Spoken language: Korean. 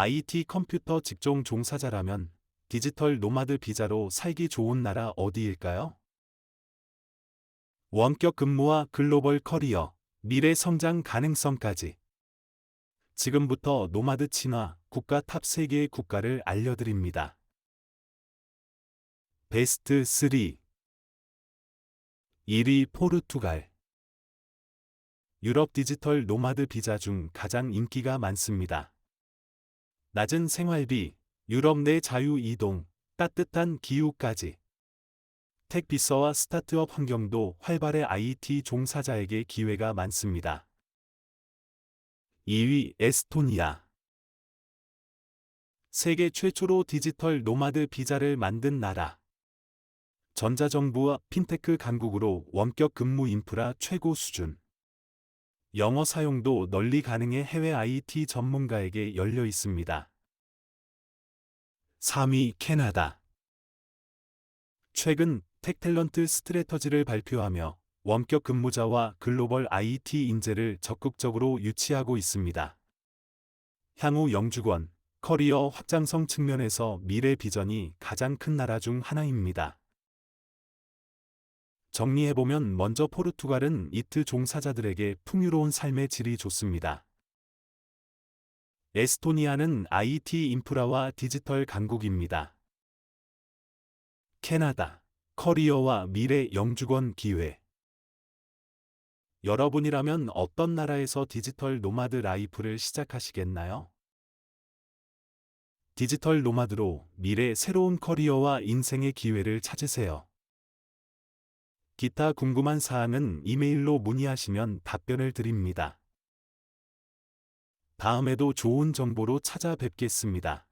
IT 컴퓨터 직종 종사자라면 디지털 노마드 비자로 살기 좋은 나라 어디일까요? 원격 근무와 글로벌 커리어, 미래 성장 가능성까지. 지금부터 노마드 친화 국가 탑 3개의 국가를 알려드립니다. 베스트 3 1위 포르투갈 유럽 디지털 노마드 비자 중 가장 인기가 많습니다. 낮은 생활비, 유럽 내 자유 이동, 따뜻한 기후까지. 택 비서와 스타트업 환경도 활발해 IT 종사자에게 기회가 많습니다. 2위 에스토니아 세계 최초로 디지털 노마드 비자를 만든 나라. 전자정부와 핀테크 강국으로 원격 근무 인프라 최고 수준. 영어 사용도 널리 가능해 해외 IT 전문가에게 열려 있습니다. 3위 캐나다. 최근 텍탤런트 스트레터지를 발표하며 원격 근무자와 글로벌 IT 인재를 적극적으로 유치하고 있습니다. 향후 영주권, 커리어 확장성 측면에서 미래 비전이 가장 큰 나라 중 하나입니다. 정리해보면 먼저 포르투갈은 이트 종사자들에게 풍요로운 삶의 질이 좋습니다. 에스토니아는 IT 인프라와 디지털 강국입니다. 캐나다, 커리어와 미래 영주권 기회. 여러분이라면 어떤 나라에서 디지털 노마드 라이프를 시작하시겠나요? 디지털 노마드로 미래 새로운 커리어와 인생의 기회를 찾으세요. 기타 궁금한 사항은 이메일로 문의하시면 답변을 드립니다. 다음에도 좋은 정보로 찾아뵙겠습니다.